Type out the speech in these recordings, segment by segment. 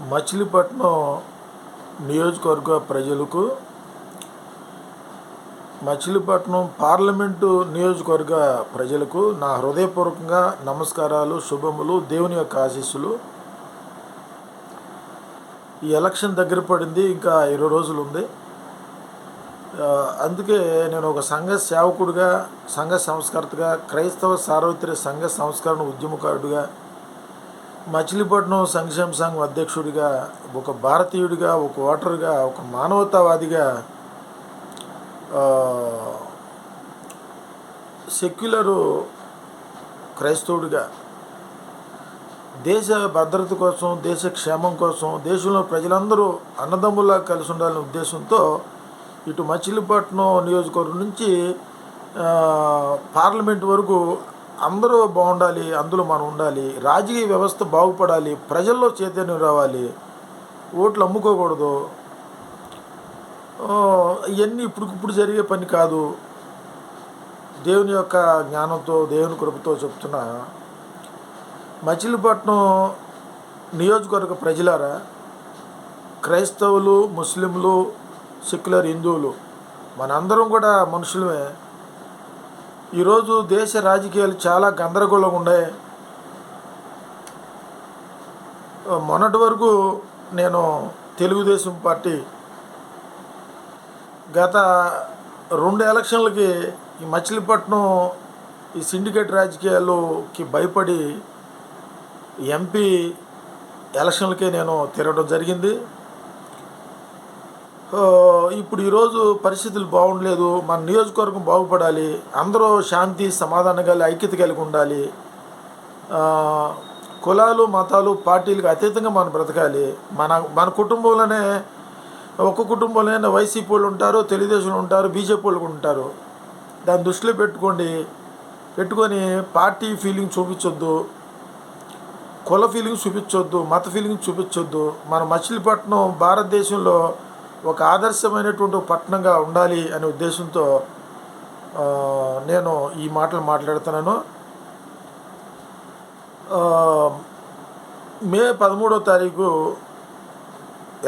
మచిలీపట్నం నియోజకవర్గ ప్రజలకు మచిలీపట్నం పార్లమెంటు నియోజకవర్గ ప్రజలకు నా హృదయపూర్వకంగా నమస్కారాలు శుభములు దేవుని యొక్క ఆశీస్సులు. ఈ ఎలక్షన్ దగ్గర పడింది ఇంకా ఇరవై రోజులు ఉంది. అందుకే నేను ఒక సంఘ సేవకుడిగా సంఘ సంస్కర్తగా క్రైస్తవ సార్వత్రిక సంఘ సంస్కరణ ఉద్యమకారుడిగా మచిలీపట్నం సంక్షేమ సంఘం అధ్యక్షుడిగా ఒక భారతీయుడిగా ఒక ఓటరుగా ఒక మానవతావాదిగా సెక్యులరు క్రైస్తవుడిగా దేశ భద్రత కోసం దేశ క్షేమం కోసం దేశంలో ప్రజలందరూ అన్నదమ్ములా కలిసి ఉండాలనే ఉద్దేశంతో ఇటు మచిలీపట్నం నియోజకవర్గం నుంచి పార్లమెంట్ వరకు అందరూ బాగుండాలి అందులో మనం ఉండాలి. రాజకీయ వ్యవస్థ బాగుపడాలి ప్రజల్లో చైతన్యం రావాలి. ఓట్లు అమ్ముకోకూడదు. ఇవన్నీ ఇప్పుడు ఇప్పుడు జరిగే పని కాదు. దేవుని యొక్క జ్ఞానంతో దేవుని కృపతో చెప్తున్నా. మచిలీపట్నం నియోజకవర్గ ప్రజలారా క్రైస్తవులు ముస్లింలు సెక్యులర్ హిందువులు మనందరం కూడా మనుషులమే. ఈరోజు దేశ రాజకీయాలు చాలా గందరగోళంగా ఉన్నాయి. మొన్నటి వరకు నేను తెలుగుదేశం పార్టీ గత రెండు ఎలక్షన్లకి ఈ మచిలీపట్నం ఈ సిండికేట్ రాజకీయాలకి భయపడి ఎంపీ ఎలక్షన్లకే నేను తిరగడం జరిగింది. ఇప్పుడు ఈరోజు పరిస్థితులు బాగుండలేదు మన నియోజకవర్గం బాగుపడాలి అందరూ శాంతి సమాధానం కలిగి ఐక్యత కలిగి ఉండాలి. కులాలు మతాలు పార్టీలకు అతీతంగా మనం బ్రతకాలి. మన మన కుటుంబంలోనే ఒక్క కుటుంబంలోనే వైసీపీ వాళ్ళు ఉంటారు తెలుగుదేశం ఉంటారు బీజేపీ వాళ్ళు ఉంటారు. దాన్ని దృష్టిలో పెట్టుకోండి. పెట్టుకొని పార్టీ ఫీలింగ్ చూపించొద్దు. కుల ఫీలింగ్ చూపించొద్దు మత ఫీలింగ్ చూపించొద్దు. మన మచిలీపట్నం భారతదేశంలో ఒక ఆదర్శమైనటువంటి పట్టణంగా ఉండాలి అనే ఉద్దేశంతో నేను ఈ మాటలు మాట్లాడుతున్నాను. మే పదమూడో తారీఖు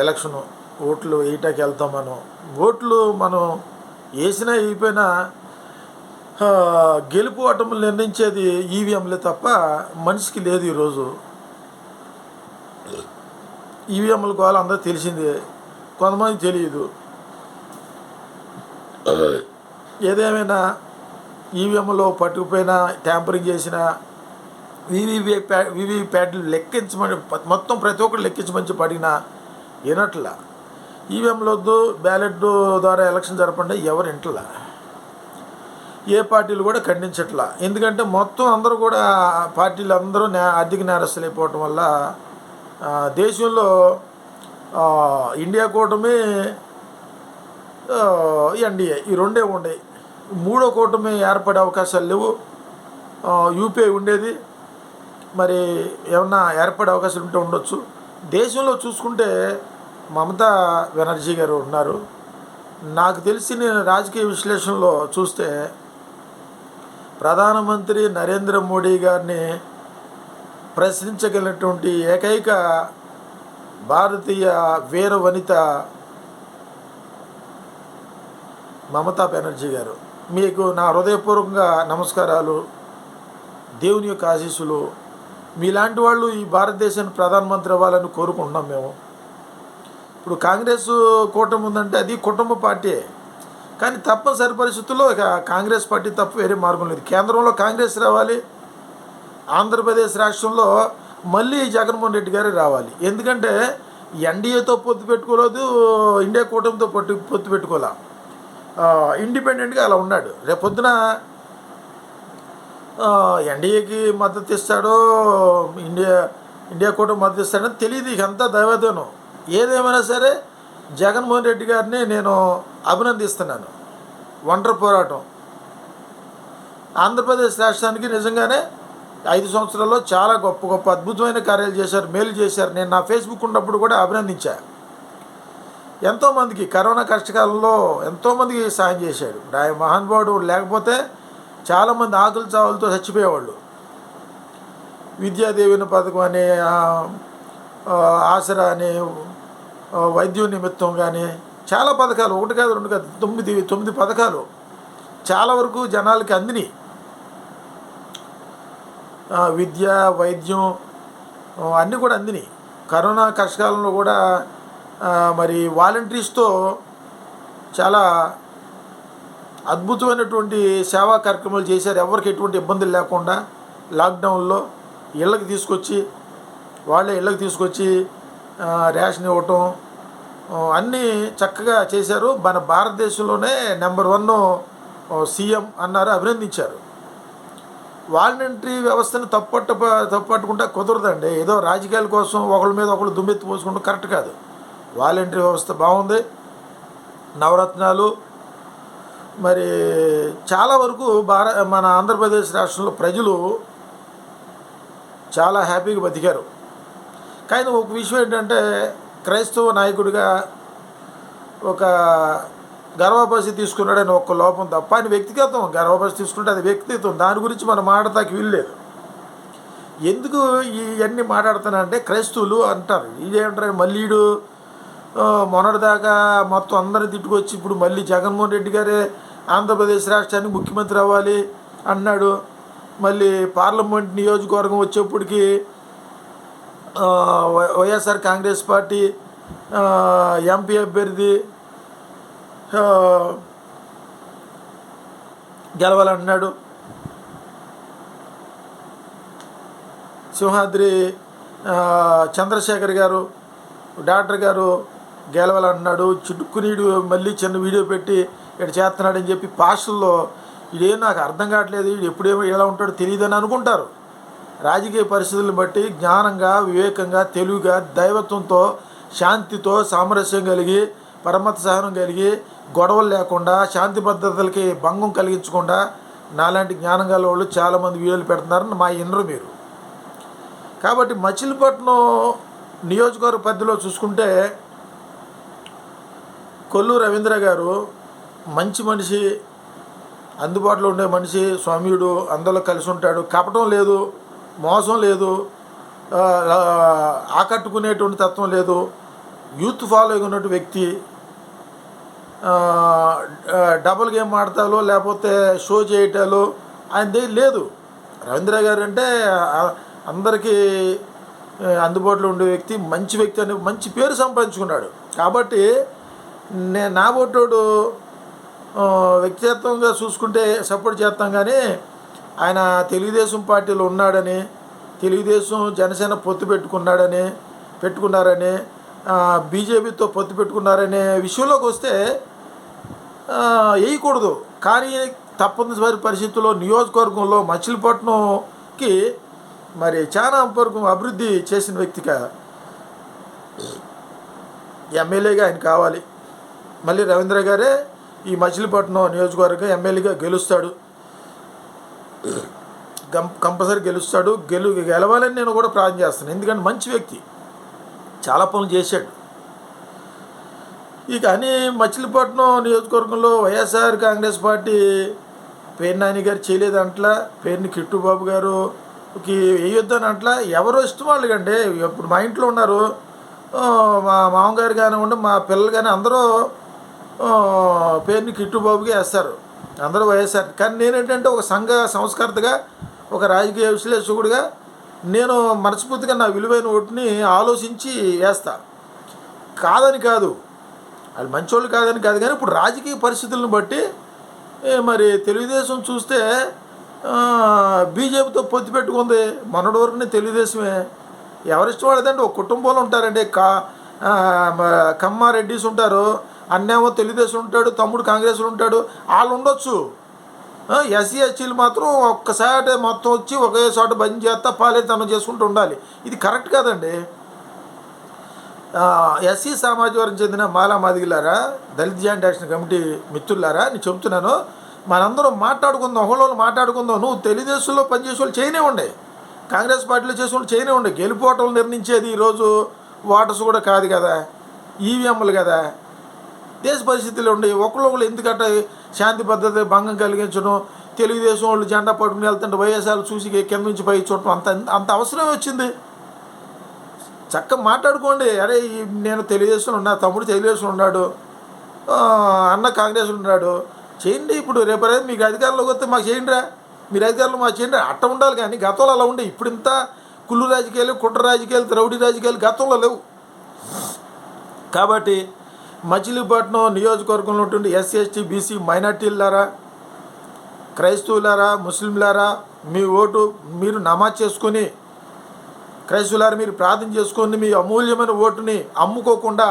ఎలక్షను ఓట్లు వేయటానికి వెళ్తాం మనం. ఓట్లు మనం వేసినా వేయిపోయినా గెలుపు ఓటములు నిర్ణయించేది ఈవీఎంలే తప్ప మనిషికి లేదు ఈరోజు. ఈవీఎంల గోల అందరూ తెలిసిందే. కొంతమంది తెలియదు. ఏదేమైనా ఈవీఎంలో పట్టుకుపోయినా ట్యాంపరింగ్ చేసినా వివి ప్యా వివి ప్యాడ్లు లెక్కించమని మొత్తం ప్రతి ఒక్కరు లెక్కించమని అడిగినా వినట్లా. ఈవీఎంలో వద్దు బ్యాలెట్ ద్వారా ఎలక్షన్ జరపండి ఎవరు వింటలా? ఏ పార్టీలు కూడా ఖండించట్లా. ఎందుకంటే మొత్తం అందరూ కూడా పార్టీలు అందరూ నే ఆర్థిక నేరస్తులు అయిపోవటం వల్ల దేశంలో ఇండియా కూటమి ఎన్డీఏ ఈ రెండే ఉండేవి మూడో కూటమి ఏర్పడే అవకాశాలు లేవు. యూపీఐ ఉండేది. మరి ఏమన్నా ఏర్పడే అవకాశాలు ఉంటే ఉండొచ్చు. దేశంలో చూసుకుంటే మమతా బెనర్జీ గారు ఉన్నారు. నాకు తెలిసి నేను రాజకీయ విశ్లేషణలో చూస్తే ప్రధానమంత్రి నరేంద్ర మోడీ గారిని ప్రశ్నించగలిగినటువంటి ఏకైక భారతీయ వీర వనిత మమతా బెనర్జీ గారు. మీకు నా హృదయపూర్వకంగా నమస్కారాలు దేవుని యొక్క ఆశీస్సులు. మీలాంటి వాళ్ళు ఈ భారతదేశాన్ని ప్రధానమంత్రి అవ్వాలని కోరుకుంటున్నాం మేము. ఇప్పుడు కాంగ్రెస్ కూటమి ఉందంటే అది కుటుంబ పార్టీ. కానీ తప్పనిసరి పరిస్థితుల్లో ఇక కాంగ్రెస్ పార్టీ తప్ప వేరే మార్గం లేదు. కేంద్రంలో కాంగ్రెస్ రావాలి. ఆంధ్రప్రదేశ్ రాష్ట్రంలో మళ్ళీ జగన్మోహన్ రెడ్డి గారే రావాలి. ఎందుకంటే ఎన్డీఏతో పొత్తు పెట్టుకోలేదు ఇండియా కూటమితో పొట్టు పొత్తు పెట్టుకోలే. ఇండిపెండెంట్గా అలా ఉన్నాడు. రేపొద్దున ఎన్డీఏకి మద్దతు ఇస్తాడో ఇండియా ఇండియా కూటమి మద్దతు ఇస్తాడో తెలియదు ఇకంతా దైవదనం. ఏదేమైనా సరే జగన్మోహన్ రెడ్డి గారిని నేను అభినందిస్తున్నాను. ఒంటరి పోరాటం. ఆంధ్రప్రదేశ్ రాష్ట్రానికి నిజంగానే ఐదు సంవత్సరాల్లో చాలా గొప్ప గొప్ప అద్భుతమైన కార్యాలు చేశారు మేలు చేశారు. నేను నా ఫేస్బుక్ ఉన్నప్పుడు కూడా అభినందించా. ఎంతోమందికి కరోనా కష్టకాలంలో ఎంతోమందికి సాయం చేశాడు. ఆయన మహానుభావుడు లేకపోతే చాలామంది ఆకులు చావులతో చచ్చిపోయేవాళ్ళు. విద్యాదేవిని పథకం అని ఆసరా అని వైద్యం నిమిత్తం కానీ చాలా పథకాలు ఒకటి కాదు రెండు కాదు తొమ్మిది తొమ్మిది పథకాలు చాలా వరకు జనాలకి అందినాయి. విద్య వైద్యం అన్నీ కూడా అందినాయి కరోనా కష్టకాలంలో కూడా మరి వాలంటీర్స్తో చాలా అద్భుతమైనటువంటి సేవా కార్యక్రమాలు చేశారు. ఎవరికి ఎటువంటి ఇబ్బందులు లేకుండా లాక్డౌన్లో ఇళ్ళకి తీసుకొచ్చి వాళ్ళే ఇళ్ళకి తీసుకొచ్చి రేషన్ ఇవ్వటం అన్నీ చక్కగా చేశారు. మన భారతదేశంలోనే నెంబర్ వన్ సీఎం అన్నారు అభినందించారు. వాలంటరీ వ్యవస్థను తప్పట్ట తప్పట్టుకుంటే కుదరదండి. ఏదో రాజకీయాల కోసం ఒకళ్ళ మీద ఒకళ్ళు దుమ్మెత్తి పోసుకుంటూ కరెక్ట్ కాదు. వాలంటరీ వ్యవస్థ బాగుంది. నవరత్నాలు మరి చాలా వరకు భార మన ఆంధ్రప్రదేశ్ రాష్ట్రంలో ప్రజలు చాలా హ్యాపీగా బతికారు. కానీ ఒక విషయం ఏంటంటే క్రైస్తవ నాయకుడిగా ఒక గర్వపసి తీసుకున్నాడని ఒక్క లోపం తప్ప ఆయన వ్యక్తిగతం గర్వపసి తీసుకుంటే అది వ్యక్తిత్వం. దాని గురించి మనం మాట్లాడతాకి వీల్లేదు ఎందుకు ఇవన్నీ మాట్లాడుతానంటే క్రైస్తవులు అంటారు. ఇదేంటారు మళ్ళీ మొన్నటిదాకా మొత్తం అందరిని తిట్టుకొచ్చి ఇప్పుడు మళ్ళీ జగన్మోహన్ రెడ్డి గారే ఆంధ్రప్రదేశ్ రాష్ట్రానికి ముఖ్యమంత్రి అవ్వాలి అన్నాడు. మళ్ళీ పార్లమెంట్ నియోజకవర్గం వచ్చేప్పటికి Y- YSR Congress party MP అభ్యర్థి గెలవాలంటున్నాడు సింహాద్రి చంద్రశేఖర్ గారు డాక్టర్ గారు గెలవాలంటున్నాడు చుట్టుకునీడు మళ్ళీ చిన్న వీడియో పెట్టి ఇక్కడ చేస్తున్నాడని చెప్పి పాస్టల్లో ఇదేం నాకు అర్థం కావట్లేదు. వీడు ఎప్పుడేమో ఎలా ఉంటాడో తెలియదని అనుకుంటారు. రాజకీయ పరిస్థితులను బట్టి జ్ఞానంగా వివేకంగా తెలివిగా దైవత్వంతో శాంతితో సామరస్యం కలిగి పరమత సహనం కలిగి గొడవలు లేకుండా శాంతి భద్రతలకి భంగం కలిగించకుండా నాలాంటి జ్ఞానం గల వాళ్ళు చాలామంది వీడియోలు పెడుతున్నారని మా ఇన్నరు మీరు. కాబట్టి మచిలీపట్నం నియోజకవర్గ పరిధిలో చూసుకుంటే కొల్లు రవీంద్ర గారు మంచి మనిషి అందుబాటులో ఉండే మనిషి స్వామ్యుడు అందరిలో కలిసి ఉంటాడు. కపటం లేదు మోసం లేదు ఆకట్టుకునేటువంటి తత్వం లేదు. యూత్ ఫాలోయింగ్ ఉన్నటువంటి వ్యక్తి డబుల్ గేమ్ ఆడతాలో లేకపోతే షో చేయటాలు ఆయనది లేదు. రవీంద్ర గారు అంటే అందరికీ అందుబాటులో ఉండే వ్యక్తి మంచి వ్యక్తి అని మంచి పేరు సంపాదించుకున్నాడు. కాబట్టి నేను నా బొట్టోడు ఆ, వ్యక్తిగతంగా చూసుకుంటే సపోర్ట్ చేస్తాం కానీ ఆయన తెలుగుదేశం పార్టీలో ఉన్నాడని తెలుగుదేశం జనసేన పొత్తు పెట్టుకున్నాడని పెట్టుకున్నారని బీజేపీతో పొత్తు పెట్టుకున్నారనే విషయంలోకి వస్తే వేయకూడదు కానీ తప్పనిసరి పరిస్థితుల్లో నియోజకవర్గంలో మచిలీపట్నంకి మరి చాలా వరకు అభివృద్ధి చేసిన వ్యక్తిగా ఎమ్మెల్యేగా ఆయన కావాలి. మళ్ళీ రవీంద్ర గారే ఈ మచిలీపట్నం నియోజకవర్గం ఎమ్మెల్యేగా గెలుస్తాడు. కం కంపల్సరీ గెలుస్తాడు. గెలు గెలవాలని నేను కూడా ప్రార్థన చేస్తాను. ఎందుకంటే మంచి వ్యక్తి. చాలా పనులు చేశాడు. ఇక అని మచిలీపట్నం నియోజకవర్గంలో వైఎస్ఆర్ కాంగ్రెస్ పార్టీ పేరు నాని గారు చేయలేదంట్లా పేరుని కిట్టుబాబు గారుకి వేయొద్దని అంట్లా ఎవరో ఇష్టం వాళ్ళకండి. ఇప్పుడు మా ఇంట్లో ఉన్నారు. మా మామగారు కానివ్వండి మా పిల్లలు కానీ అందరూ పేరుని కిట్టుబాబుకి వేస్తారు. అందరూ వైఎస్ఆర్. కానీ నేనేంటంటే ఒక సంఘ సంస్కర్తగా ఒక రాజకీయ విశ్లేషకుడిగా నేను మనస్ఫూర్తిగా నా విలువైన ఓటుని ఆలోచించి వేస్తా. కాదని కాదు. అది మంచోళ్ళు కాదని కాదు కానీ ఇప్పుడు రాజకీయ పరిస్థితులను బట్టి మరి తెలుగుదేశం చూస్తే బీజేపీతో పొత్తు పెట్టుకుంది. మొన్నటి వరకునే తెలుగుదేశమే. ఎవరిష్టం వాళ్ళదంటే ఒక కుటుంబంలో ఉంటారండి. కా కమ్మారెడ్డిస్ ఉంటారు. అన్నేమో తెలుగుదేశం ఉంటాడు తమ్ముడు కాంగ్రెస్లో ఉంటాడు. వాళ్ళు ఉండొచ్చు. ఎస్సీ ఎస్టీలు మాత్రం ఒక్కసారి మొత్తం వచ్చి ఒకే చోట బంద్ చేస్తా పాలేతనం చేసుకుంటూ ఉండాలి. ఇది కరెక్ట్ కాదండి. ఎస్సీ సామాజిక వర్గం చెందిన మాలా మాదిగిలారా దళిత జాయింట్ యాక్షన్ కమిటీ మిత్రులారా నేను చెప్తున్నాను మనందరం మాట్లాడుకుందాం ఒకళ్ళు మాట్లాడుకుందాం. నువ్వు తెలుగుదేశంలో పనిచేసే వాళ్ళు చేయనే ఉండే. కాంగ్రెస్ పార్టీలో చేసే వాళ్ళు చేయనే ఉండే. గెలుపోటలు నిర్ణయించేది ఈరోజు ఓటర్స్ కూడా కాదు కదా ఈవీఎంలు కదా. దేశ పరిస్థితులు ఉండే ఒకళ్ళు ఎందుకంటే శాంతి భద్రత భంగం కలిగించడం తెలుగుదేశం వాళ్ళు జెండా పట్టుకుని వెళ్తుంటే వైఎస్ఆర్ చూసి కింద నుంచి పై చూడటం అంత అంత అవసరమే వచ్చింది. చక్కగా మాట్లాడుకోండి. అరే నేను తెలుగుదేశంలో ఉన్నా తమ్ముడు తెలుగుదేశంలో ఉన్నాడు అన్న కాంగ్రెస్ ఉన్నాడు చేయండి ఇప్పుడు. రేపరే మీకు అధికారంలోకి వస్తే మాకు చేయండిరా. మీరు అధికారంలో మాకు చేయండి. అట్ట ఉండాలి కానీ గతంలో అలా ఉండే. ఇప్పుడు ఇంత కుళ్ళు రాజకీయాలు కుట్ర రాజకీయాలు రౌడీ రాజకీయాలు గతంలో లేవు. కాబట్టి మచిలీపట్నం నియోజకవర్గంలో ఉంటుండే ఎస్సీ ఎస్టీ బీసీ మైనార్టీలారా క్రైస్తవులారా ముస్లింలారా మీ ఓటు మీరు నమాజ్ చేసుకొని క్రైస్తవులారా మీరు ప్రార్థన చేసుకొని మీ అమూల్యమైన ఓటుని అమ్ముకోకుండా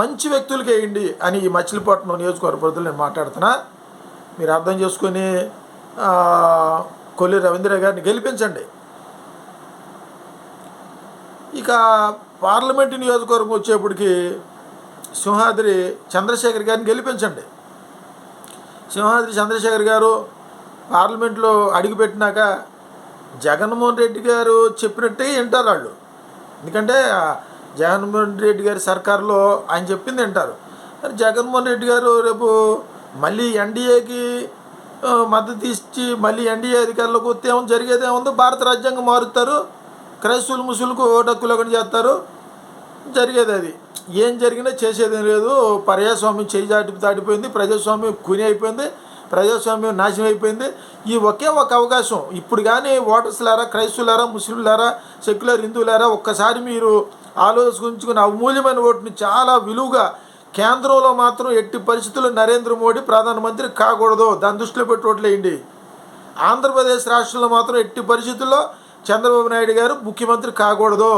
మంచి వ్యక్తులకి వేయండి అని ఈ మచిలీపట్నం నియోజకవర్గ ప్రజలు నేను మాట్లాడుతున్నా. మీరు అర్థం చేసుకొని కొల్లి రవీంద్ర గారిని గెలిపించండి. ఇక పార్లమెంటు నియోజకవర్గం వచ్చేప్పటికి సింహాద్రి చంద్రశేఖర్ గారిని గెలిపించండి. సింహాద్రి చంద్రశేఖర్ గారు పార్లమెంట్లో అడుగుపెట్టినాక జగన్మోహన్ రెడ్డి గారు చెప్పినట్టే వింటారు వాళ్ళు. ఎందుకంటే జగన్మోహన్ రెడ్డి గారి సర్కారులో ఆయన చెప్పింది వింటారు. జగన్మోహన్ రెడ్డి గారు రేపు మళ్ళీ ఎన్డీఏకి మద్దతు ఇచ్చి మళ్ళీ ఎన్డీఏ అధికారులకు వస్తే ఏమో జరిగేది ఏముందో భారత రాజ్యాంగం మారుతారు. క్రైస్తవులు ముస్లింలకు ఓటు హక్కు చేస్తారు. జరిగేది అది. ఏం జరిగినా చేసేది లేదు. పర్యాస్వామ్యం చేయి దాటి దాటిపోయింది. ప్రజాస్వామ్యం కుని అయిపోయింది. ప్రజాస్వామ్యం నాశనం అయిపోయింది. ఈ ఒకే ఒక అవకాశం. ఇప్పుడు కానీ ఓటర్స్లారా క్రైస్తవులారా ముస్లింలారా సెక్యులర్ హిందువులారా ఒక్కసారి మీరు ఆలోచించుకుని అమూల్యమైన ఓటుని చాలా విలువగా కేంద్రంలో మాత్రం ఎట్టి పరిస్థితుల్లో నరేంద్ర మోడీ ప్రధానమంత్రి కాకూడదు. దాని దృష్టిలో పెట్టి ఓట్లేయండి. ఆంధ్రప్రదేశ్ రాష్ట్రంలో మాత్రం ఎట్టి పరిస్థితుల్లో చంద్రబాబు నాయుడు గారు ముఖ్యమంత్రి కాకూడదు.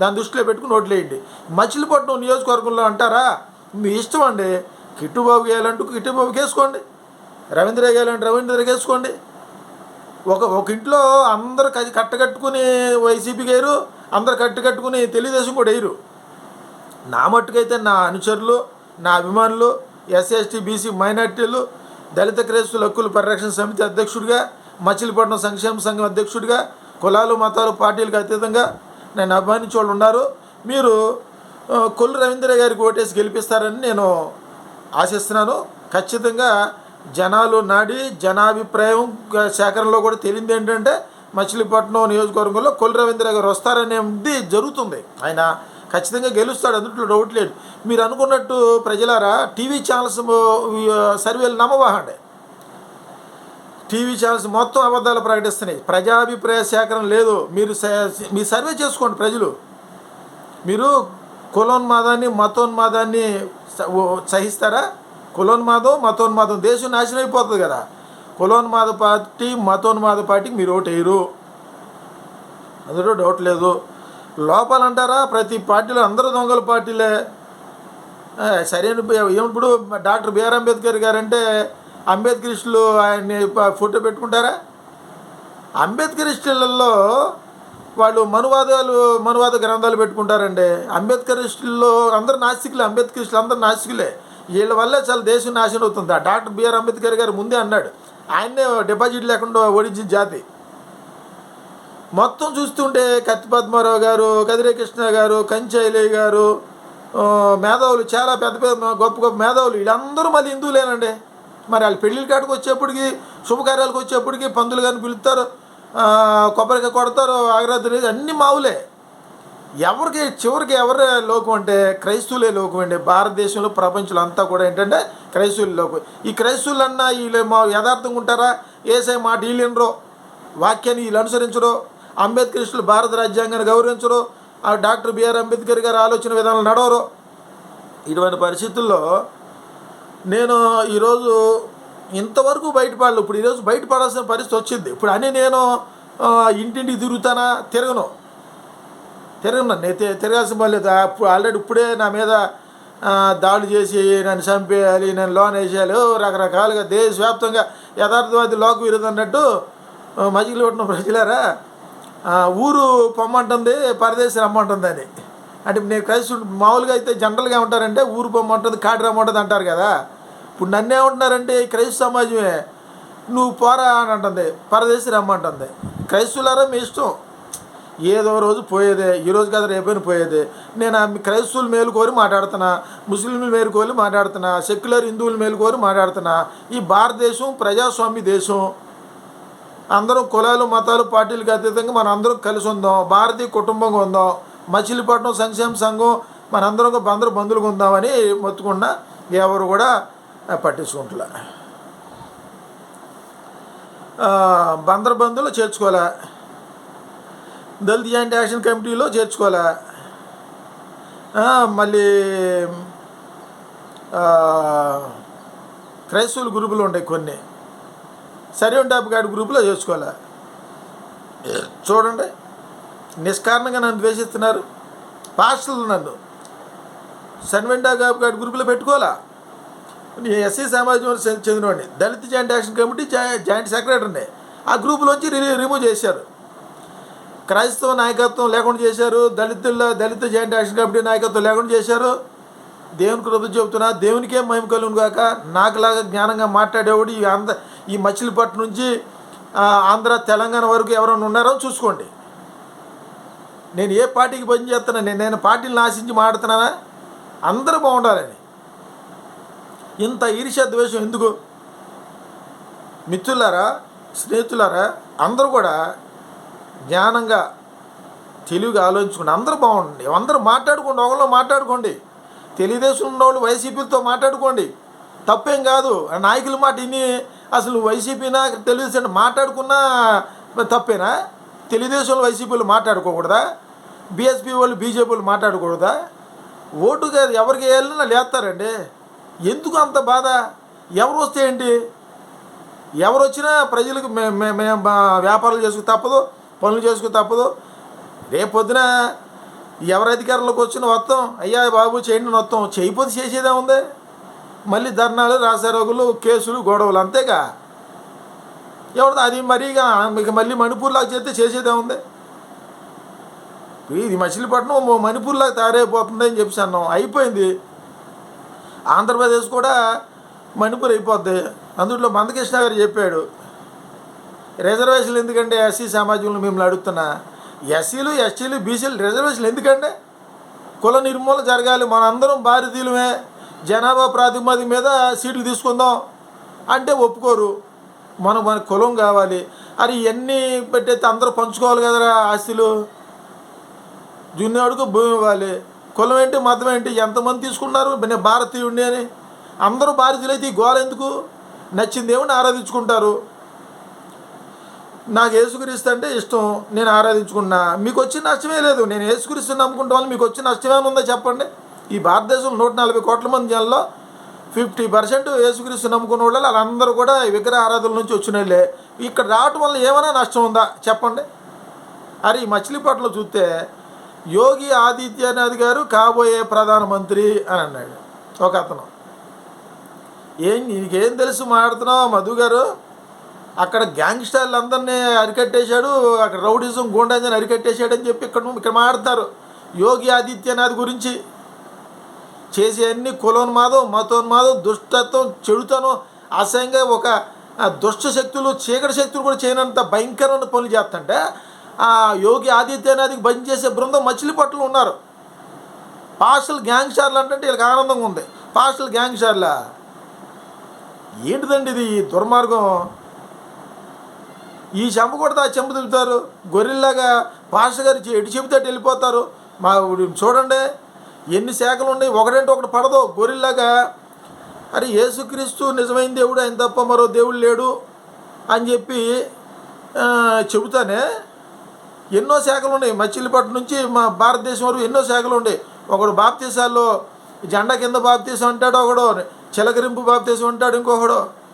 దాని దృష్టిలో పెట్టుకుని ఓట్లేయండి మచిలీపట్నం నియోజకవర్గంలో అంటారా? మీ ఇష్టం అండి. కిట్టుబాబు వేయాలంటూ కిట్టుబాబుకి వేసుకోండి రవీంద్ర గేయాలంటే రవీంద్రకి వేసుకోండి ఒక ఒక ఇంట్లో అందరు కది కట్టకట్టుకుని వైసీపీ గారు అందరు కట్టుకట్టుకుని తెలుగుదేశం కూడా వేయరు నా మట్టుకైతే నా అనుచరులు నా అభిమానులు ఎస్సీ బీసీ మైనార్టీలు దళిత క్రైస్తుల హక్కుల పరిరక్షణ సమితి అధ్యక్షుడిగా మచిలీపట్నం సంక్షేమ సంఘం అధ్యక్షుడిగా కులాలు మతాలు పార్టీలకు అతీతంగా నేను అభిమానించే వాళ్ళు ఉన్నారు. మీరు కొల్లు రవీంద్ర గారికి ఓటేసి గెలిపిస్తారని నేను ఆశిస్తున్నాను. ఖచ్చితంగా జనాలు నాడి జనాభిప్రాయం సేకరణలో కూడా తెలియంది ఏంటంటే మచిలీపట్నం నియోజకవర్గంలో కొల్లు రవీంద్ర గారు వస్తారనేది జరుగుతుంది. ఆయన ఖచ్చితంగా గెలుస్తాడు అందుట్లో డౌట్ లేదు. మీరు అనుకున్నట్టు ప్రజలారా టీవీ ఛానల్స్ సర్వేలు నమ్మవాహండి. టీవీ ఛానల్స్ మొత్తం అబద్ధాలు ప్రకటిస్తున్నాయి. ప్రజాభిప్రాయ సేకరణ లేదు. మీరు మీ సర్వే చేసుకోండి ప్రజలు. మీరు కులోన్మాదాన్ని మతోన్మాదాన్ని సహిస్తారా? కులోన్మాదం మతోన్మాదం దేశం నాశనం అయిపోతుంది కదా. కులోన్మాద పార్టీ మతోన్మాద పార్టీకి మీరు ఓటు వేయరు అందులో డౌట్ లేదు. లోపాలంటారా? ప్రతి పార్టీలో అందరూ దొంగల పార్టీలే. సరైన ఇప్పుడు డాక్టర్ బిఆర్ అంబేద్కర్ గారంటే అంబేద్కరిస్టులు ఆయన్ని ఫోటో పెట్టుకుంటారా? అంబేద్కరిస్టులలో వాళ్ళు మనువాదాలు మనువాద గ్రంథాలు పెట్టుకుంటారండి. అంబేద్కరిస్టుల్లో అందరు నాస్తికులే అంబేద్కరిస్టులు అందరు నాస్తికులే. వీళ్ళ వల్లే చాలా దేశం నాశనం అవుతుంది. ఆ డాక్టర్ బిఆర్ అంబేద్కర్ గారు ముందే అన్నాడు ఆయన్నే డిపాజిట్ లేకుండా ఓడించిన జాతి. మొత్తం చూస్తుంటే కత్తి పద్మారావు గారు కదిరే కృష్ణ గారు కంచైలయ్య గారు మేధావులు చాలా పెద్ద పెద్ద గొప్ప గొప్ప మేధావులు. వీళ్ళందరూ మళ్ళీ హిందువులేనండి. మరి వాళ్ళు పెళ్ళిళ్ళ కాడికి వచ్చేప్పటికి శుభకార్యాలకు వచ్చేప్పటికి పందులు కానీ పిలుస్తారు కొబ్బరికాయ కొడతారు ఆగ్రాద్రి అన్ని మావులే. ఎవరికి చివరికి ఎవరి లోకం అంటే క్రైస్తవులే లోకం అండి. భారతదేశంలో ప్రపంచంలో అంతా కూడా ఏంటంటే క్రైస్తవుల లోకం. ఈ క్రైస్తవులు అన్నా వీళ్ళు మా యథార్థంగా ఉంటారా? ఏసై మాట వీళ్ళు వాక్యాన్ని వీళ్ళు అనుసరించరు? అంబేద్కరిస్టులు భారత రాజ్యాంగాన్ని గౌరవించరు? ఆ డాక్టర్ బిఆర్ అంబేద్కర్ గారు ఆలోచన విధానాలు నడవరు? ఇటువంటి పరిస్థితుల్లో నేను ఈరోజు ఇంతవరకు బయటపడలేదు ఇప్పుడు ఈరోజు బయటపడాల్సిన పరిస్థితి వచ్చింది. ఇప్పుడు అని నేను ఇంటింటికి తిరుగుతానా? తిరగను. తిరగను నేను తిరగాల్సిన పని లేదు. అప్పుడు ఆల్రెడీ ఇప్పుడే నా మీద దాడులు చేసి నన్ను చంపేయాలి నేను లోన్ వేసేయాలి. రకరకాలుగా దేశవ్యాప్తంగా యథార్థవాది లోక విరుద్ధం అన్నట్టు ఆ, కొట్టిన ప్రజలారా ఊరు పొమ్మంటుంది పరదేశం రమ్మంటుంది అని. అంటే నేను క్రైస్తవుడు మామూలుగా అయితే జనరల్గా ఉంటారంటే ఊరు పొమ్మంటుంది కాటి రమ్మంటుంది అంటారు కదా. ఇప్పుడు నన్నే ఉంటున్నారంటే ఈ క్రైస్తవ సమాజమే నువ్వు పోరా అని అంటుంది పరదేశం రమ్మంటుంది క్రైస్తవులారా మీ ఇష్టం. ఏదో రోజు పోయేదే ఈరోజు కదా రేపైనా పోయేదే. నేను క్రైస్తవులు మేలుకోరి మాట్లాడుతున్నా ముస్లింలు మేలుకోరి మాట్లాడుతున్నా సెక్యులర్ హిందువులు మేలుకోరి మాట్లాడుతున్నా ఈ భారతదేశం ప్రజాస్వామ్య దేశం. అందరం కులాలు మతాలు పార్టీలకు అతీతంగా మన అందరం కలిసి ఉందాం భారతీయ కుటుంబంగా ఉందాం. మచిలీపట్నం సంక్షేమ సంఘం మనందరం అందరం బంధువులుగా ఉందామని మొత్తుకున్న ఎవరు కూడా పట్టించుకుంటలే. బందర్ బంధువులు చేర్చుకోలే దళిత్ జాయింట్ యాక్షన్ కమిటీలో చేర్చుకోలే మళ్ళీ క్రైస్తవులు క్రైస్తవుల గ్రూపులు ఉంటాయి కొన్ని. సరే టాప్ గాడి గ్రూపులో చేసుకోలే చూడండి. నిష్కారణంగా నన్ను ద్వేషిస్తున్నారు. పాస్టర్లు నన్ను. సన్వెంటా గాబు గాడి గ్రూపులో పెట్టుకోవాలా? ఎస్సీ సమాజం చెందినవాడిని దళిత జాయింట్ యాక్షన్ కమిటీ జాయింట్ సెక్రటరీని. ఆ గ్రూపులోంచి రిమూవ్ చేశారు. క్రైస్తవ నాయకత్వం లేకుండా చేశారు. దళితుల దళిత జాయింట్ యాక్షన్ కమిటీ నాయకత్వం లేకుండా చేశారు. దేవుని కృప చెబుతున్నా దేవునికే మహిమ కలుగును కాక నాకులాగా జ్ఞానంగా మాట్లాడేవాడు ఈ ఆంధ్ర ఈ మచిలీపట్నం నుంచి ఆంధ్ర తెలంగాణ వరకు ఎవరైనా ఉన్నారో చూసుకోండి. నేను ఏ పార్టీకి పనిచేస్తున్నా నేను నేను పార్టీలను ఆశించి మాట్లాడుతున్నానా? అందరూ బాగుండాలని. ఇంత ఈర్ష్య ద్వేషం ఎందుకు? మిత్రులారా స్నేహితులారా అందరూ కూడా జ్ఞానంగా తెలివిగా ఆలోచించుకోండి. అందరూ బాగుండండి. అందరూ మాట్లాడుకోండి. ఒకళ్ళు మాట్లాడుకోండి. తెలుగుదేశం ఉన్నవాళ్ళు వైసీపీలతో మాట్లాడుకోండి. తప్పేం కాదు. ఆ నాయకుల మాట ఇన్ని అసలు వైసీపీనా తెలుగుదేశం మాట్లాడుకున్నా తప్పేనా? తెలుగుదేశంలో వైసీపీలు మాట్లాడుకోకూడదా? బీఎస్పీ వాళ్ళు బీజేపీ వాళ్ళు మాట్లాడకూడదా ఓటు కాదు ఎవరికి వేయాలన్నా లేస్తారండి. ఎందుకు అంత బాధ? ఎవరు వస్తే ఏంటి? ఎవరు వచ్చినా ప్రజలకు మే- మేము వ్యాపారాలు చేసుకు తప్పదు పనులు చేసుకు తప్పదు. రేపొద్దున ఎవరి అధికారంలోకి వచ్చిన వస్తాం. అయ్యా బాబు చేయండి మొత్తం చేయిపోతే చేసేదే ఉంది. మళ్ళీ ధర్నాలు రాసారోగులు కేసులు గొడవలు అంతేగా. ఎవరు అది మరీగా మీకు మళ్ళీ మణిపూర్లాగా చేస్తే చేసేదే ఉంది. ఇది మచిలీపట్నం మణిపూర్లాగా తయారైపోతుంది అని చెప్పి అన్నాం. అయిపోయింది. ఆంధ్రప్రదేశ్ కూడా మణిపూర్ అయిపోద్ది. అందులో మందకృష్ణ గారు చెప్పాడు రిజర్వేషన్లు ఎందుకంటే ఎస్సీ సమాజంలో మిమ్మల్ని అడుగుతున్నా. ఎస్సీలు ఎస్టీలు బీసీలు రిజర్వేషన్లు ఎందుకంటే కుల నిర్మూలన జరగాలి. మనందరం భారతీయులమే. జనాభా ప్రాతిపదిక మీద సీట్లు తీసుకుందాం. అంటే ఒప్పుకోరు. మనం మన కులం కావాలి. అరే ఇవన్నీ పెట్టేస్తే అందరూ పంచుకోవాలి కదరా ఆస్తులు. జున్నేవాడికి భూమి ఇవ్వాలి. కులం ఏంటి మతం ఏంటి ఎంతమంది తీసుకున్నారు? నేను భారతీయుడిని అని. అందరూ భారతీయులైతే ఈ గోల ఎందుకు? నచ్చింది దేవుని ఆరాధించుకుంటారు. నాకు ఏసుక్రీస్తు అంటే ఇష్టం నేను ఆరాధించుకున్నా. మీకు వచ్చిన నష్టమే లేదు. నేను యేసుక్రీస్తుని నమ్ముకుంటే వాళ్ళు మీకు వచ్చిన నష్టమేమైనా ఉందో చెప్పండి? ఈ భారతదేశంలో నూట నలభై కోట్ల మంది జనంలో ఫిఫ్టీ పర్సెంట్ ఏసుక్రీస్తు నమ్ముకున్న వాళ్ళు వాళ్ళందరూ కూడా ఈ విగ్రహ ఆరాధన నుంచి వచ్చిన వాళ్ళే. ఇక్కడ రావటం వల్ల ఏమైనా నష్టం ఉందా? చెప్పండి. అరే ఈ మచిలీపట్నంలో చూస్తే యోగి ఆదిత్యనాథ్ గారు కాబోయే ప్రధానమంత్రి అని అన్నాడు ఒక అతను. ఏం నీకేం తెలుసు మాట్లాడుతున్నావు మధు గారు? అక్కడ గ్యాంగ్స్టర్లు అందరినీ అరికట్టేశాడు అక్కడ రౌడిజం గూండాజన్ అరికట్టేశాడు అని చెప్పి ఇక్కడ ఇక్కడ మాట్లాడతారు యోగి ఆదిత్యనాథ్ గురించి. చేసే అన్ని కులోన్మాదం మతోన్మాదం దుష్టత్వం చెడుతనం అసహ్యంగా ఒక దుష్ట శక్తులు చీకటి శక్తులు కూడా చేయనంత భయంకరమైన పనులు చేస్తుంటే ఆ యోగి ఆదిత్యనాథ్కి బంద్ చేసే బృందం మచిలీపట్నంలో ఉన్నారు. పాస్టల్ గ్యాంగ్స్టార్లు అంటే వీళ్ళకి ఆనందంగా ఉంది. పాస్టల్ గ్యాంగ్స్టార్లా? ఏంటిదండి ఇది ఈ దుర్మార్గం? ఈ చెంప కొడితే ఆ చెంప తిప్పుతారు గొర్రెల్లాగా పాస్టర్ గారు ఎటు చెబితే అటు వెళ్ళిపోతారు? మా చూడండి. ఎన్ని శాఖలు ఉన్నాయి? ఒకటంటే ఒకటి పడదు. గొర్రెల్లాగా అరే యేసుక్రీస్తు నిజమైన దేవుడు ఆయన తప్ప మరో దేవుడు లేడు అని చెప్పి చెబుతానే? ఎన్నో శాఖలు ఉన్నాయి. మచిలీపట్నం నుంచి మా భారతదేశం వరకు ఎన్నో శాఖలు ఉన్నాయి ఒకడు బాప్తీసాల్లో జెండా కింద బాప్తీసం అంటాడు ఒకడు చిలకరింపు బాప్తీసం అంటాడు ఇంకొకడు.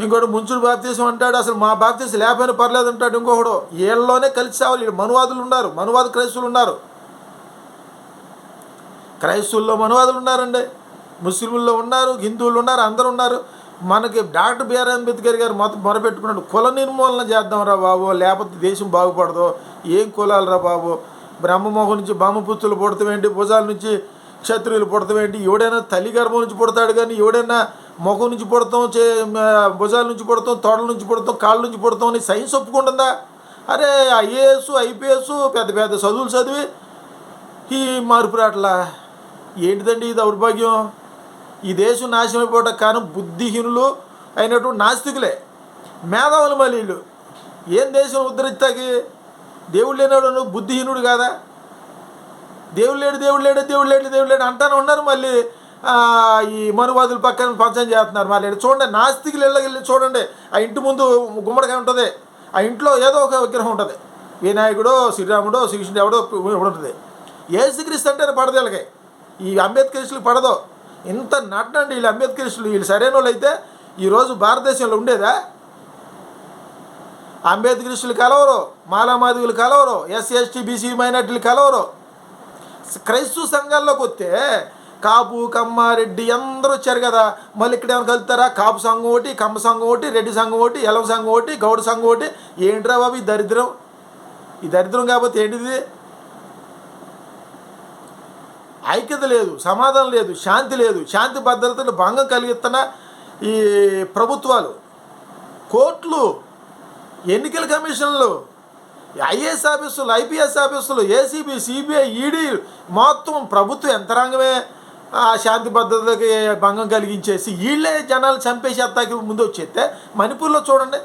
ఇంకోటి ముంచుడు బాప్తీసం అంటాడు అసలు మా బాప్తీసం లేకపోయినా పర్లేదు అంటాడు ఇంకొకడు. వీళ్ళలోనే కలిసి సావాలి. మనువాదులు ఉన్నారు. మనువాద క్రైస్తువులు ఉన్నారు. క్రైస్తవుల్లో మనువాదులు ఉన్నారండి. ముస్లింల్లో ఉన్నారు హిందువులు ఉన్నారు అందరు ఉన్నారు. మనకి డాక్టర్ బిఆర్ అంబేద్కర్ గారు మొత్తం మొరపెట్టుకున్నాడు. కుల నిర్మూలన చేద్దాంరా బాబు లేకపోతే దేశం బాగుపడదు. ఏం కులాలరా బాబు? బ్రహ్మమోహం నుంచి బామ్మపుత్రులు పుడతామేంటి భుజాల నుంచి క్షత్రియులు పుడతామేంటి ఎవడైనా తల్లి గర్భం నుంచి పుడతాడు కానీ ఎవడైనా ముఖం నుంచి పుడతాం చే భుజాల నుంచి పుడతాం తోడల నుంచి పుడతాం కాళ్ళ నుంచి పుడతాం అని సైన్స్ ఒప్పుకుంటుందా? అరే ఐఏఎస్ ఐపీఎస్ పెద్ద పెద్ద చదువులు చదివి ఈ మార్పు రాట్లా ఏంటిదండి ఈ దౌర్భాగ్యం? ఈ దేశం నాశనం అయిపోవటం కారణం బుద్ధిహీనులు అయినటువంటి నాస్తికులే. మేధావులు మళ్ళీ వీళ్ళు. ఏం దేశం ఉద్ధరిస్తాకి? దేవుడు లేనాడు నువ్వు బుద్ధిహీనుడు కాదా? దేవుడు లేడు దేవుడు లేడు దేవుడు లేడు దేవుడు లేడు అంటానే ఉన్నారు మళ్ళీ. ఈ మనువాదుల పక్కన పంచం చేస్తున్నారు. మళ్ళీ చూడండి నాస్తికులు వెళ్ళి చూడండి. ఆ ఇంటి ముందు గుమ్మడికాయ ఉంటుంది. ఆ ఇంట్లో ఏదో ఒక విగ్రహం ఉంటుంది. వినాయకుడో శ్రీరాముడో శ్రీకృష్ణుడు ఎవడో ఉంటుంది. ఏసుక్రీస్తు అంటేనే పడదు వీళ్ళకి. ఈ అంబేద్కరిస్టులు పడదు. ఇంత నటనండి వీళ్ళు అంబేద్కరిస్టులు వీళ్ళు సరైన వాళ్ళు అయితే ఈరోజు భారతదేశంలో ఉండేదా? అంబేద్కరిస్టులు కలవరు మాలామాదివులు కలవరు ఎస్సీ ఎస్టీ బీసీ మైనార్టీలు కలవరు. క్రైస్తవ సంఘాల్లోకి వస్తే కాపు కమ్మ రెడ్డి అందరూ వచ్చారు కదా. మళ్ళీ ఇక్కడ ఏమైనా కలుతారా? కాపు సంఘం ఒకటి కమ్మ సంఘం ఒకటి రెడ్డి సంఘం ఒకటి ఎలవ సంఘం ఒకటి గౌడ సంఘం ఒకటి. ఏంట్రా బాబు ఈ దరిద్రం? ఈ దరిద్రం కాకపోతే ఏంటిది? ఐక్యత లేదు సమాధానం లేదు శాంతి లేదు. శాంతి భద్రతలు భంగం కలిగిస్తున్న ఈ ప్రభుత్వాలు కోర్టులు ఎన్నికల కమిషన్లు ఐఏఎస్ ఆఫీసులు ఐపీఎస్ ఆఫీసులు ఏసీబీ సిబిఐ ఈడీ మొత్తం ప్రభుత్వ యంత్రాంగమే ఆ శాంతి భద్రతకి భంగం కలిగించేసి వీళ్ళే జనాలు చంపేసేత్తాకి ముందు వచ్చేస్తే మణిపూర్లో చూడండి.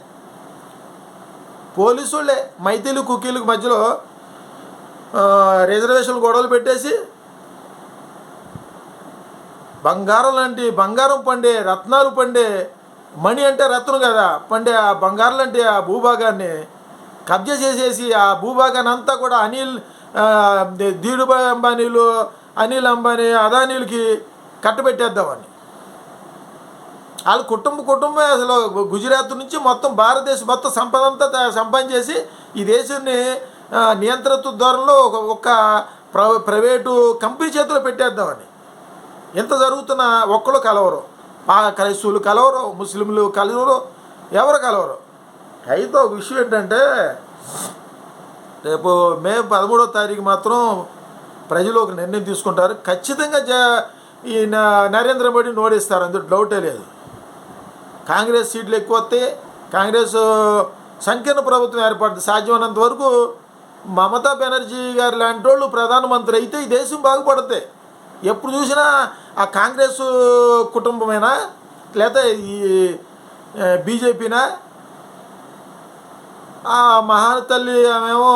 పోలీసు వాళ్ళే మైతీలు కుకీలకు మధ్యలో రిజర్వేషన్లు రిజర్వేషన్ గొడవలు పెట్టేసి బంగారం లాంటి బంగారం పండే రత్నాలు పండే మణి అంటే రత్నం కదా. పండే ఆ బంగారం లాంటి ఆ భూభాగాన్ని కబ్జా చేసేసి ఆ భూభాగాన్ని అంతా కూడా అనిల్ ఆ, అంబానీలు అనిల్ అంబానీ అదానీలకి కట్టబెట్టేద్దామని వాళ్ళ కుటుంబ కుటుంబం అసలు గుజరాత్ నుంచి మొత్తం భారతదేశం మొత్తం సంపద అంతా సంపాదించేసి ఈ దేశాన్ని నియంత్రిత ధోరణిలో ఒక ఒక ప్ర ప్రైవేటు కంపెనీ చేతిలో పెట్టేద్దామని. ఎంత జరుగుతున్న ఒక్కరు కలవరు. ఆ క్రైస్తవులు కలవరు ముస్లింలు కలవరు ఎవరు కలవరు. అయితే ఒక విషయం ఏంటంటే రేపు మే పదమూడో తారీఖు మాత్రం ప్రజలు ఒక నిర్ణయం తీసుకుంటారు. ఖచ్చితంగా జ ఈ నరేంద్ర మోడీని ఓడిస్తారు. అందులో డౌటే లేదు. కాంగ్రెస్ సీట్లు ఎక్కువ వస్తాయి కాంగ్రెస్ సంకీర్ణ ప్రభుత్వం ఏర్పడుతుంది. సాధ్యమైనంత వరకు మమతా బెనర్జీ గారు లాంటి వాళ్ళు ప్రధానమంత్రి అయితే ఈ దేశం బాగుపడుతుంది ఎప్పుడు చూసినా ఆ కాంగ్రెస్ కుటుంబమేనా? లేదా ఈ బీజేపీనా? ఆ మహాతల్లి ఆమెమో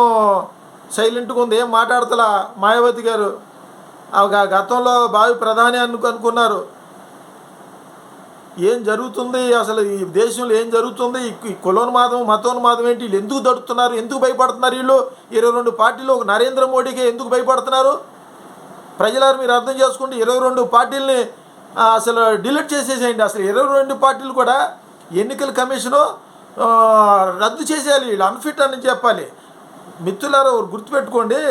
సైలెంట్గా ఉంది ఏం మాట్లాడతలా? మాయావతి గారు ఆ గతంలో బావి ప్రధాని అనుకు అనుకున్నారు. ఏం జరుగుతుంది అసలు? ఈ దేశంలో ఏం జరుగుతుంది? ఈ ఈ కులోన్మాదం మతోన్మాదం ఏంటి? వీళ్ళు ఎందుకు దడుతున్నారు? ఎందుకు భయపడుతున్నారు వీళ్ళు? ఇరవై రెండు పార్టీలు ఒక నరేంద్ర మోడీకి ఎందుకు భయపడుతున్నారు? ప్రజలారు మీరు అర్థం చేసుకుంటే ఇరవై రెండు పార్టీలని అసలు డిలీట్ చేసేసేయండి. అసలు ఇరవై రెండు పార్టీలు కూడా ఎన్నికల కమిషను రద్దు చేసేయాలి వీళ్ళు అన్ఫిట్ అని చెప్పాలి. మిత్రులారా గుర్తుపెట్టుకోండి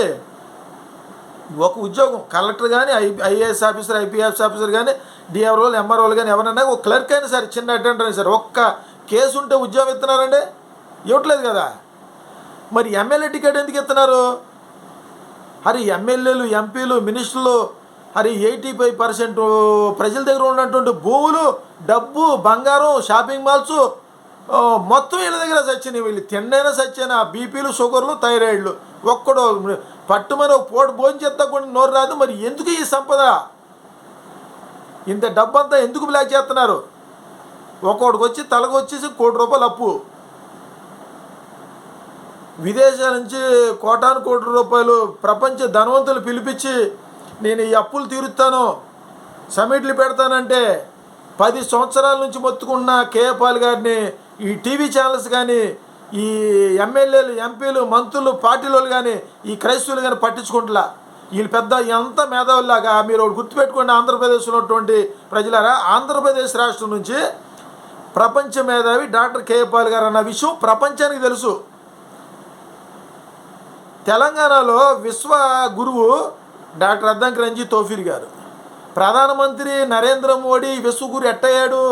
ఒక ఉద్యోగం కలెక్టర్ కానీ I IAS officer IPS officer కానీ డిఆర్ఓలు ఎంఆర్ఓలు కానీ ఎవరైనా ఒక క్లర్క్ అయినా సరే చిన్న అటెండర్ అయినా సరే ఒక్క కేసు ఉంటే ఉద్యోగం ఇస్తున్నారండి? ఇవ్వట్లేదు కదా? మరి ఎమ్మెల్యే టికెట్ ఎందుకు ఇస్తున్నారు? హరి ఎమ్మెల్యేలు ఎంపీలు మినిస్టర్లు హరి ఎయిటీ ఫైవ్ పర్సెంట్ ప్రజల దగ్గర ఉన్నటువంటి భూములు డబ్బు బంగారం షాపింగ్ మాల్స్ మొత్తం వీళ్ళ దగ్గర సచ్చినాయి. వీళ్ళు తిండైనా సచ్చిన? బీపీలు షుగర్లు థైరాయిడ్లు. ఒక్కడో పట్టుమని ఒక పూట భోజనం కూడా నోరు రాదు. మరి ఎందుకు ఈ సంపద? ఇంత డబ్బంతా ఎందుకు బ్లాక్ చేస్తున్నారు? ఒక్కొక్కడికి వచ్చి తలకు వచ్చేసి కోటి రూపాయలు అప్పు. విదేశాల నుంచి కోటాను కోటి రూపాయలు ప్రపంచ ధనవంతులు పిలిపించి నేను ఈ అప్పులు తీరుస్తాను సమిట్లు పెడతానంటే పది సంవత్సరాల నుంచి మొత్తుకున్న కేఏపాల్ గారిని ఈ టీవీ ఛానల్స్ కానీ ఈ ఎమ్మెల్యేలు ఎంపీలు మంత్రులు పార్టీలు కానీ ఈ క్రైస్తవులు కానీ పట్టించుకుంటులా. వీళ్ళు పెద్ద ఎంత మేధావులాగా మీరు ఒకటి గుర్తుపెట్టుకోండి ఆంధ్రప్రదేశ్లో ఉన్నటువంటి ప్రజలారా ఆంధ్రప్రదేశ్ రాష్ట్రం నుంచి ప్రపంచ మేధావి డాక్టర్ కేఏ పాల్ గారు అన్న విషయం ప్రపంచానికి తెలుసు. తెలంగాణలో విశ్వ గురువు డాక్టర్ అద్దంకి రంజీ తోఫీర్ గారు. ప్రధానమంత్రి నరేంద్ర మోడీ విశ్వగురు ఎట్టయ్యాడు?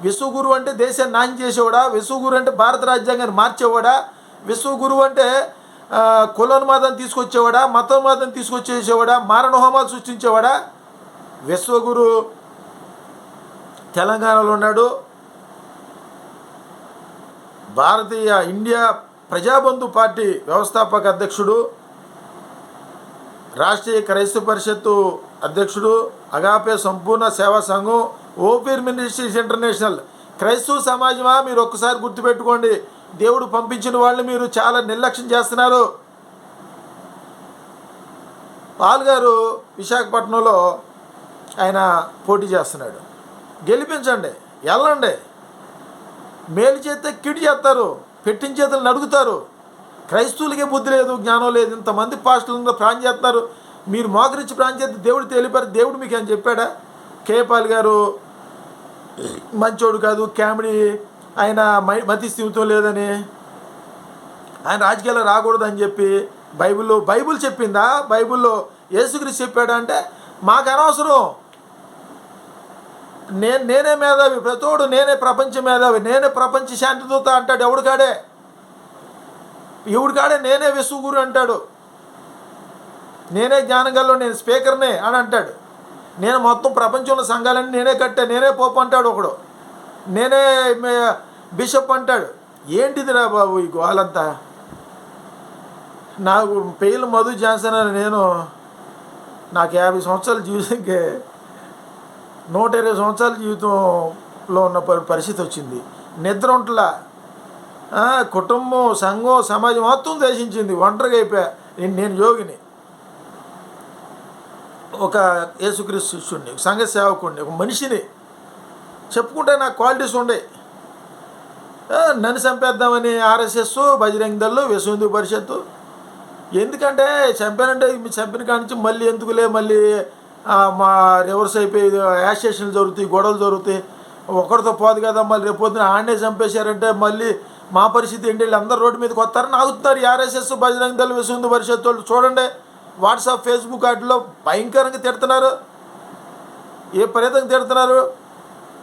విశ్వగురు అంటే దేశాన్ని నాశనం చేసేవాడా? విశ్వగురు అంటే భారత రాజ్యాంగాన్ని మార్చేవాడా? విశ్వగురు అంటే కులోన్మాదం తీసుకొచ్చేవాడా? మతోన్మాదం తీసుకొచ్చేసేవాడా? మారణహోమాలు సృష్టించేవాడా? విశ్వగురు తెలంగాణలో ఉన్నాడు. భారతీయ ఇండియా ప్రజాబంధు పార్టీ వ్యవస్థాపక అధ్యక్షుడు రాష్ట్రీయ క్రైస్తవ పరిషత్తు అధ్యక్షుడు అగాపే సంపూర్ణ సేవా సంఘం ఓపీర్ మినిస్ట్రీస్ ఇంటర్నేషనల్. క్రైస్తవ సమాజమా? మీరు ఒక్కసారి గుర్తుపెట్టుకోండి. దేవుడు పంపించిన వాళ్ళు మీరు చాలా నిర్లక్ష్యం చేస్తున్నారు. పాల్ గారు విశాఖపట్నంలో ఆయన పోటీ చేస్తున్నాడు. గెలిపించండి. వెళ్ళండి. మేలు చేస్తే కిడి చేస్తారు. పెట్టిన అడుగుతారు. క్రైస్తవులకే బుద్ధి లేదు జ్ఞానం లేదు. ఇంతమంది పాస్టులు ప్రాణం చేస్తారు మీరు మోకరించి ప్రాణం చేస్తే దేవుడు తెలిపారు. దేవుడు మీకు అని చెప్పాడా? కేపాల్ గారు మంచోడు కాదు కామెడీ ఆయన మతి స్థిమితం లేదని. ఆయన రాజకీయాల్లో రాకూడదని చెప్పి బైబిల్లో బైబిల్ చెప్పిందా? బైబిల్లో యేసుక్రీస్తు చెప్పాడా అంటే మాకు అనవసరం. నేను నేనే మేధావి ప్రతోడు నేనే ప్రపంచ మేధావి నేనే ప్రపంచ శాంతిదూత అంటాడు ఎవడు కాడే? ఎవడు కాడే? నేనే విసుగురు అంటాడు. నేనే జ్ఞానగల్లో నేను స్పీకర్నే అని అంటాడు. నేను మొత్తం ప్రపంచంలో సంఘాలన్నీ నేనే కట్టా నేనే పోపు అంటాడు ఒకడు. నేనే బిషప్ అంటాడు. ఏంటిదిరా బాబు ఈ గోలంతా? నాకు పేర్లు మధు జాన్సన్ అని నేను నాకు యాభై సంవత్సరాల జీవితంకే నూట ఇరవై సంవత్సరాల జీవితంలో ఉన్న పరి- పరిస్థితి వచ్చింది. నిద్ర ఉంటలా. కుటుంబం సంఘం సమాజం మొత్తం దేశించింది ఒంటరిగా అయిపోయా. నేను యోగిని. ఒక యేసుక్రీస్తు శిష్యుడిని సంఘ సేవకుడిని ఒక మనిషిని. చెప్పుకుంటే నాకు క్వాలిటీస్ ఉండే. నన్ను చంపేద్దామని ఆర్ఎస్ఎస్ బజరంగ్ దళ్ళు విశ్వ హిందూ పరిషత్తు. ఎందుకంటే చంపానంటే మీ చంపిన కాడి నుంచి మళ్ళీ ఎందుకులే మళ్ళీ మా రివర్స్ అయిపోయి యాష్ జరుగుతాయి గొడవలు జరుగుతాయి. ఒకరితో పోదు కదా మళ్ళీ రేపు పొద్దున ఆడనే చంపేశారంటే మళ్ళీ మా పరిస్థితి ఏంటి? వీళ్ళు అందరు రోడ్డు మీదకి వస్తారని ఆగుతున్నారు. ఈ ఆర్ఎస్ఎస్ బజరంగ దళ విశ్వ పరిషత్ వాళ్ళు చూడండి. వాట్సాప్ ఫేస్బుక్ వాటిలో భయంకరంగా తిడుతున్నారు. ఏ ప్రయత్నం తిడుతున్నారు.